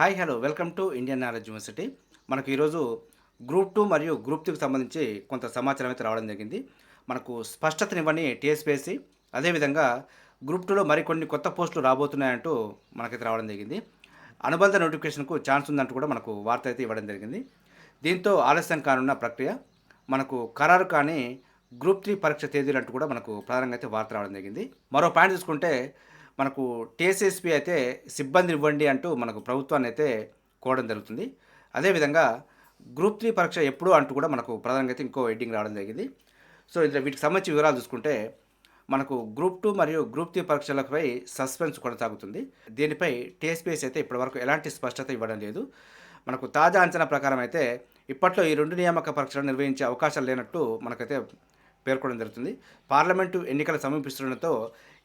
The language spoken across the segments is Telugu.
Hi hello. Welcome to Indian knowledge university. మనకు ఈరోజు గ్రూప్ టూ మరియు గ్రూప్ త్రీకి సంబంధించి కొంత సమాచారం అయితే రావడం జరిగింది. మనకు స్పష్టతనివ్వని టీఎస్పీఎస్సీ. అదేవిధంగా గ్రూప్ టూలో మరికొన్ని కొత్త పోస్టులు రాబోతున్నాయంటూ మనకైతే రావడం జరిగింది. అనుబంధ నోటిఫికేషన్కు ఛాన్స్ ఉందంటూ కూడా మనకు వార్త అయితే ఇవ్వడం జరిగింది. దీంతో ఆలస్యం కానున్న ప్రక్రియ మనకు ఖరారు కానీ గ్రూప్ త్రీ పరీక్ష తేదీలు అంటూ కూడా మనకు ప్రధానంగా అయితే వార్త రావడం జరిగింది. మరో పాయింట్ చూసుకుంటే మనకు టీఎస్ఎస్పి అయితే సిబ్బంది ఇవ్వండి అంటూ మనకు ప్రభుత్వాన్ని అయితే కోవడం జరుగుతుంది. అదేవిధంగా గ్రూప్ త్రీ పరీక్ష ఎప్పుడు అంటూ కూడా మనకు ప్రధానంగా అయితే ఇంకో ఎడ్డింగ్ రావడం జరిగింది. సో ఇందులో వీటికి సంబంధించి వివరాలు చూసుకుంటే మనకు గ్రూప్ టూ మరియు గ్రూప్ త్రీ పరీక్షలపై సస్పెన్స్ కొనసాగుతుంది. దీనిపై టీఎస్పీఎస్ అయితే ఇప్పటివరకు ఎలాంటి స్పష్టత ఇవ్వడం లేదు. మనకు తాజా అంచనా ప్రకారం అయితే ఇప్పట్లో ఈ రెండు నియామక పరీక్షలు నిర్వహించే అవకాశాలు లేనట్టు మనకైతే పేర్కొనడం జరుగుతుంది. పార్లమెంటు ఎన్నికలు సమీపిస్తుండటంతో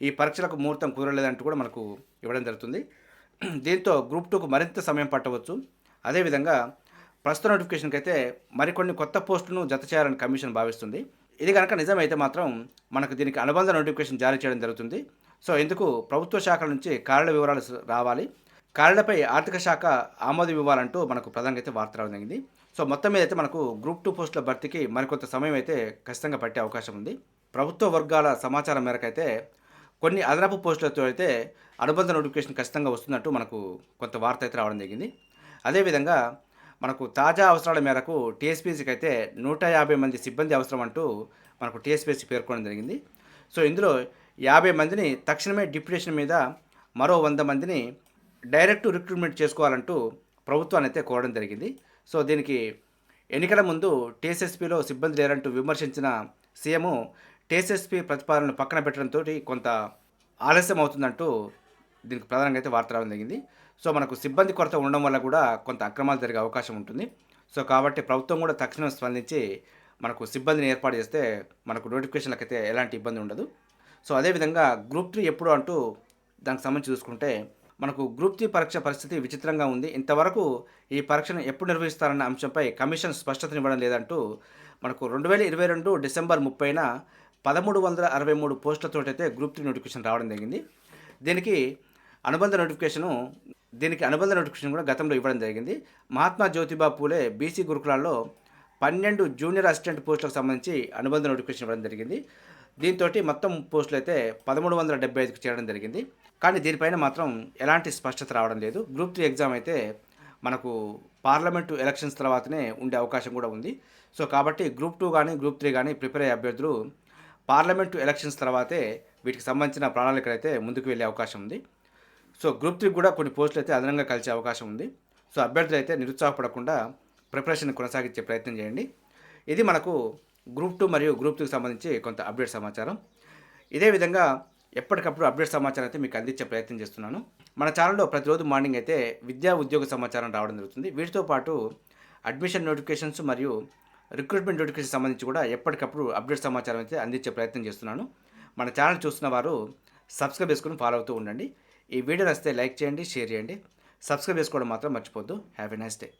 ఈ పరీక్షలకు ముహూర్తం కుదరలేదంటూ కూడా మనకు ఇవ్వడం జరుగుతుంది. దీంతో గ్రూప్ టూకు మరింత సమయం పట్టవచ్చు. అదేవిధంగా ప్రస్తుత నోటిఫికేషన్కి అయితే మరికొన్ని కొత్త పోస్టులను జత చేయాలని కమిషన్ భావిస్తుంది. ఇది కనుక నిజమైతే మాత్రం మనకు దీనికి అనుబంధ నోటిఫికేషన్ జారీ చేయడం జరుగుతుంది. సో ఇందుకు ప్రభుత్వ శాఖల నుంచి కార్యాల వివరాలు రావాలి. కార్యాలపై ఆర్థిక శాఖ ఆమోదం ఇవ్వాలంటూ మనకు ప్రధానంగా అయితే వార్త రావడం జరిగింది. సో మొత్తం మీద అయితే మనకు గ్రూప్ టూ పోస్టుల భర్తీకి మరికొంత సమయం అయితే ఖచ్చితంగా పట్టే అవకాశం ఉంది. ప్రభుత్వ వర్గాల సమాచారం మేరకు అయితే కొన్ని అదనపు పోస్టులతో అయితే అనుబంధ నోటిఫికేషన్ ఖచ్చితంగా వస్తున్నట్టు మనకు కొంత వార్త అయితే రావడం జరిగింది. అదేవిధంగా మనకు తాజా అవసరాల మేరకు టీఎస్పీసీకి అయితే నూట యాభై మంది సిబ్బంది అవసరం అంటూ మనకు టీఎస్పీసీ పేర్కొనడం జరిగింది. సో ఇందులో యాభై మందిని తక్షణమే డిప్యుటేషన్ మీద మరో వంద మందిని డైరెక్ట్ రిక్రూట్మెంట్ చేసుకోవాలంటూ ప్రభుత్వాన్ని అయితే కోరడం జరిగింది. సో దీనికి ఎన్నికల ముందు టీఎస్ఎస్పీలో సిబ్బంది లేరంటూ విమర్శించిన సీఎం టీఎస్ఎస్పీ ప్రతిపాదనను పక్కన పెట్టడంతో కొంత ఆలస్యం అవుతుందంటూ దీనికి ప్రధానంగా అయితే వార్త రావడం జరిగింది. సో మనకు సిబ్బంది కొరత ఉండడం వల్ల కూడా కొంత అక్రమాలు జరిగే అవకాశం ఉంటుంది. సో కాబట్టి ప్రభుత్వం కూడా తక్షణం స్పందించి మనకు సిబ్బందిని ఏర్పాటు చేస్తే మనకు నోటిఫికేషన్లకు అయితే ఎలాంటి ఇబ్బంది ఉండదు. సో అదేవిధంగా గ్రూప్ త్రీ ఎప్పుడు అంటూ దానికి సంబంధించి చూసుకుంటే మనకు గ్రూప్ త్రీ పరీక్ష పరిస్థితి విచిత్రంగా ఉంది. ఇంతవరకు ఈ పరీక్షను ఎప్పుడు నిర్వహిస్తారన్న అంశంపై కమిషన్ స్పష్టతనివ్వడం లేదంటూ మనకు రెండు వేల ఇరవై రెండు డిసెంబర్ ముప్పైన పదమూడు వందల అరవై మూడు పోస్టులతోటైతే గ్రూప్ త్రీ నోటిఫికేషన్ రావడం జరిగింది. దీనికి అనుబంధ నోటిఫికేషను దీనికి అనుబంధ నోటిఫికేషన్ కూడా గతంలో ఇవ్వడం జరిగింది. మహాత్మా జ్యోతిబా పూలే బీసీ గురుకులాల్లో పన్నెండు జూనియర్ అసిస్టెంట్ పోస్టులకు సంబంధించి అనుబంధ నోటిఫికేషన్ ఇవ్వడం జరిగింది. దీంతో మొత్తం పోస్టులు అయితే పదమూడు వందల డెబ్బై ఐదుకు చేరడం జరిగింది. కానీ దీనిపైన మాత్రం ఎలాంటి స్పష్టత రావడం లేదు. గ్రూప్ త్రీ ఎగ్జామ్ అయితే మనకు పార్లమెంటు ఎలక్షన్స్ తర్వాతనే ఉండే అవకాశం కూడా ఉంది. సో కాబట్టి గ్రూప్ టూ కానీ గ్రూప్ త్రీ కానీ ప్రిపేర్ అయ్యే అభ్యర్థులు పార్లమెంటు ఎలక్షన్స్ తర్వాతే వీటికి సంబంధించిన ప్రణాళికలు అయితే ముందుకు వెళ్ళే అవకాశం ఉంది. సో గ్రూప్ త్రీ కూడా కొన్ని పోస్టులు అయితే అదనంగా కలిసే అవకాశం ఉంది. సో అభ్యర్థులు అయితే నిరుత్సాహపడకుండా ప్రిపరేషన్ కొనసాగించే ప్రయత్నం చేయండి. ఇది మనకు గ్రూప్ టూ మరియు గ్రూప్ టూకి సంబంధించి కొంత అప్డేట్ సమాచారం. ఇదే విధంగా ఎప్పటికప్పుడు అప్డేట్ సమాచారం అయితే మీకు అందించే ప్రయత్నం చేస్తున్నాను. మన ఛానల్లో ప్రతిరోజు మార్నింగ్ అయితే విద్యా ఉద్యోగ సమాచారం రావడం జరుగుతుంది. వీటితో పాటు అడ్మిషన్ నోటిఫికేషన్స్ మరియు రిక్రూట్మెంట్ నోటిఫికేషన్ సంబంధించి కూడా ఎప్పటికప్పుడు అప్డేట్ సమాచారం అయితే అందించే ప్రయత్నం చేస్తున్నాను. మన ఛానల్ చూస్తున్న వారు సబ్స్క్రైబ్ చేసుకుని ఫాలో అవుతూ ఉండండి. ఈ వీడియో నచ్చితే లైక్ చేయండి షేర్ చేయండి. సబ్స్క్రైబ్ చేసుకోవడం మాత్రం మర్చిపోద్దు హ్యావ్ ఎ నైస్ డే